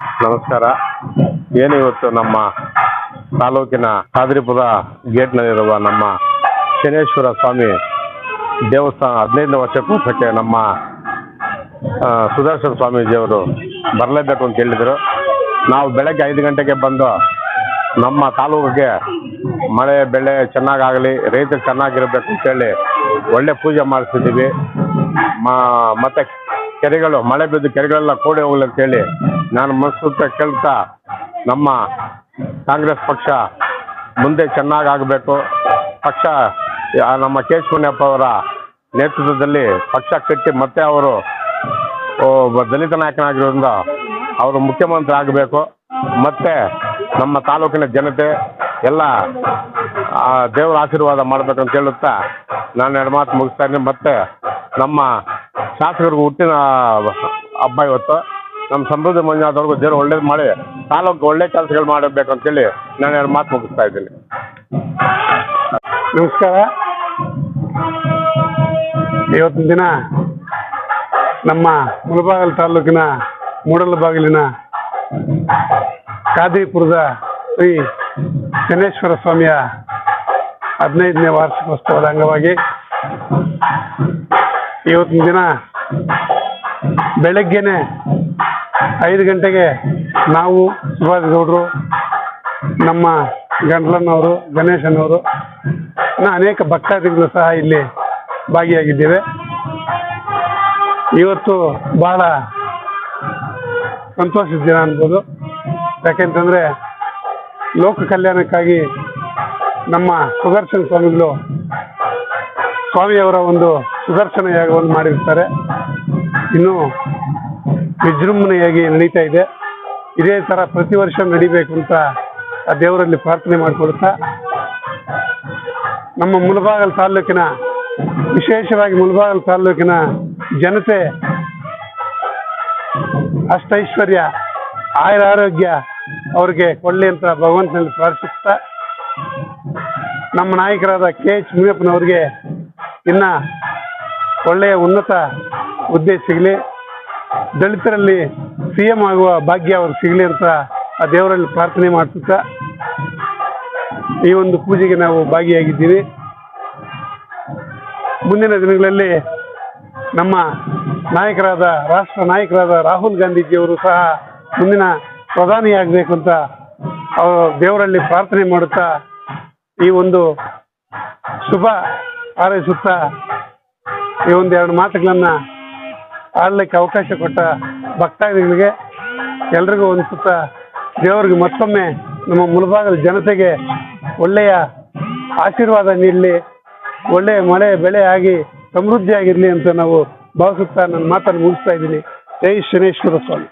ನಮಸ್ಕಾರ. ಏನು ಇವತ್ತು ನಮ್ಮ ತಾಲೂಕಿನ ಕಾದ್ರಿಪುರ ಗೇಟ್ನಲ್ಲಿರುವ ನಮ್ಮ ಶನೇಶ್ವರ ಸ್ವಾಮಿ ದೇವಸ್ಥಾನ ಹದಿನೈದನೇ ವರ್ಷಕ್ಕೆ ನಮ್ಮ ಸುದರ್ಶನ ಸ್ವಾಮೀಜಿಯವರು ಬರಲೇಬೇಕು ಅಂತ ಹೇಳಿದರು. ನಾವು ಬೆಳಗ್ಗೆ ಐದು ಗಂಟೆಗೆ ಬಂದು ನಮ್ಮ ತಾಲೂಕಿಗೆ ಮಳೆ, ಬೆಳೆ ಚೆನ್ನಾಗಾಗಲಿ, ರೈತರು ಚೆನ್ನಾಗಿರಬೇಕು ಅಂತೇಳಿ ಒಳ್ಳೆ ಪೂಜೆ ಮಾಡಿಸಿದ್ದೀವಿ. ಮತ್ತು ಕೆರೆಗಳು, ಮಳೆ ಬಿದ್ದು ಕೆರೆಗಳೆಲ್ಲ ಕೋಡಿ ಹೋಗ್ಲಿ ಅಂತೇಳಿ ನಾನು ಮನಸ್ಸುತ್ತ ಕೇಳ್ತಾ ನಮ್ಮ ಕಾಂಗ್ರೆಸ್ ಪಕ್ಷ ಮುಂದೆ ಚೆನ್ನಾಗಿ ಆಗಬೇಕು. ಪಕ್ಷ ನಮ್ಮ ಕೇಶವನಪ್ಪ ಅವರ ನೇತೃತ್ವದಲ್ಲಿ ಪಕ್ಷ ಕಟ್ಟಿ ಮತ್ತೆ ಅವರು ದಲಿತ ನಾಯಕನಾಗಿರೋದ್ರಿಂದ ಅವರು ಮುಖ್ಯಮಂತ್ರಿ ಆಗಬೇಕು. ಮತ್ತೆ ನಮ್ಮ ತಾಲೂಕಿನ ಜನತೆ ಎಲ್ಲ ದೇವರ ಆಶೀರ್ವಾದ ಮಾಡ್ಬೇಕಂತ ಹೇಳುತ್ತಾ ನಾನು ಎರಡು ಮಾತು ಮುಗಿಸ್ತಾ ಇದ್ದೀನಿ. ಮತ್ತೆ ನಮ್ಮ ಶಾಸಕರಿಗೆ ಹುಟ್ಟಿನ ಹಬ್ಬ ಇವತ್ತು. ನಮ್ಮ ಸಮೃದ್ಧಿ ಮಂಜುನಾಥವ್ರಿಗೂ ದೇವರು ಒಳ್ಳೇದು ಮಾಡಿ, ತಾಲೂಕು ಒಳ್ಳೆ ಕೆಲಸಗಳು ಮಾಡಬೇಕು ಅಂತೇಳಿ ನಾನು ಎರಡು ಮಾತು ಮುಗಿಸ್ತಾ ಇದ್ದೀನಿ. ನಮಸ್ಕಾರ. ಇವತ್ತಿನ ದಿನ ನಮ್ಮ ಮುಳಬಾಗಲ್ ತಾಲೂಕಿನ ಮೂಡಲಬಾಗಿಲಿನ ಕಾದಿಪುರದ ಶ್ರೀ ಚನ್ನೇಶ್ವರ ಸ್ವಾಮಿಯ ಹದಿನೈದನೇ ವಾರ್ಷಿಕೋತ್ಸವದ ಅಂಗವಾಗಿ ಇವತ್ತಿನ ದಿನ ಬೆಳಗ್ಗೆನೆ ಐದು ಗಂಟೆಗೆ ನಾವು ಸುಭಾಷ್ ಗೌಡರು ನಮ್ಮ ಗಂಟ್ಲನ್ನವರು ಗಣೇಶನವರು ಅನೇಕ ಭಕ್ತಾದಿಗಳು ಸಹ ಇಲ್ಲಿ ಭಾಗಿಯಾಗಿದ್ದೇವೆ. ಇವತ್ತು ಬಹಳ ಸಂತೋಷದ ದಿನ ಅನ್ಬೋದು. ಯಾಕೆಂತಂದರೆ ಲೋಕ ಕಲ್ಯಾಣಕ್ಕಾಗಿ ನಮ್ಮ ಸುದರ್ಶನ ಸ್ವಾಮಿಗಳು ಸ್ವಾಮಿಯವರ ಒಂದು ಸುದರ್ಶನ ಯಾಗವನ್ನು ಮಾಡಿರ್ತಾರೆ. ಇನ್ನು ವಿಜೃಂಭಣೆಯಾಗಿ ನಡೀತಾ ಇದೆ. ಇದೇ ಥರ ಪ್ರತಿ ವರ್ಷ ನಡಿಬೇಕು ಅಂತ ಆ ದೇವರಲ್ಲಿ ಪ್ರಾರ್ಥನೆ ಮಾಡಿಕೊಳ್ತಾ ನಮ್ಮ ಮುಳಬಾಗಲ್ ತಾಲೂಕಿನ ವಿಶೇಷವಾಗಿ ಮುಳಬಾಗಲ್ ತಾಲೂಕಿನ ಜನತೆ, ಅಷ್ಟೈಶ್ವರ್ಯ ಆಯುರ ಆರೋಗ್ಯ ಅವ್ರಿಗೆ ಕೊಳ್ಳಿ ಅಂತ ಭಗವಂತನಲ್ಲಿ ಪ್ರಾರ್ಥಿಸುತ್ತಾ, ನಮ್ಮ ನಾಯಕರಾದ ಕೆ ಎಚ್ ಮುನಿಯಪ್ಪನವ್ರಿಗೆ ಇನ್ನ ಒಳ್ಳೆಯ ಉನ್ನತ ಹುದ್ದೆ ಸಿಗಲಿ. ದಲಿತರಲ್ಲಿ ಸಿ ಎಂ ಆಗುವ ಭಾಗ್ಯ ಅವ್ರಿಗೆ ಸಿಗಲಿ ಅಂತ ಆ ದೇವರಲ್ಲಿ ಪ್ರಾರ್ಥನೆ ಮಾಡ್ತಿದ್ದ. ಈ ಒಂದು ಪೂಜೆಗೆ ನಾವು ಭಾಗಿಯಾಗಿದ್ದೀವಿ. ಮುಂದಿನ ದಿನಗಳಲ್ಲಿ ನಮ್ಮ ನಾಯಕರಾದ, ರಾಷ್ಟ್ರ ನಾಯಕರಾದ ರಾಹುಲ್ ಗಾಂಧೀಜಿಯವರು ಸಹ ಮುಂದಿನ ಪ್ರಧಾನಿಯಾಗಬೇಕು ಅಂತ ಅವರು ದೇವರಲ್ಲಿ ಪ್ರಾರ್ಥನೆ ಮಾಡುತ್ತಾ ಈ ಒಂದು ಶುಭ ಹಾರೈಸುತ್ತಾ ಈ ಒಂದೆರಡು ಮಾತುಗಳನ್ನ ಆಡಲಿಕ್ಕೆ ಅವಕಾಶ ಕೊಟ್ಟ ಭಕ್ತಾದಿಗಳಿಗೆ ಎಲ್ರಿಗೂ ಒಂದು ಸುತ್ತ ದೇವರಿಗೆ ಮತ್ತೊಮ್ಮೆ ನಮ್ಮ ಮುಳಭಾಗದ ಜನತೆಗೆ ಒಳ್ಳೆಯ ಆಶೀರ್ವಾದ ನೀಡಲಿ, ಒಳ್ಳೆಯ ಮಳೆ ಬೆಳೆ ಆಗಿ ಸಮೃದ್ಧಿಯಾಗಿರಲಿ ಅಂತ ನಾವು ಭಾವಿಸುತ್ತಾ ನನ್ನ ಮಾತನ್ನು ಮುಗಿಸ್ತಾ ಇದ್ದೀನಿ. ಜೈ ಶನೇಶ್ವರ ಸ್ವಾಮಿ.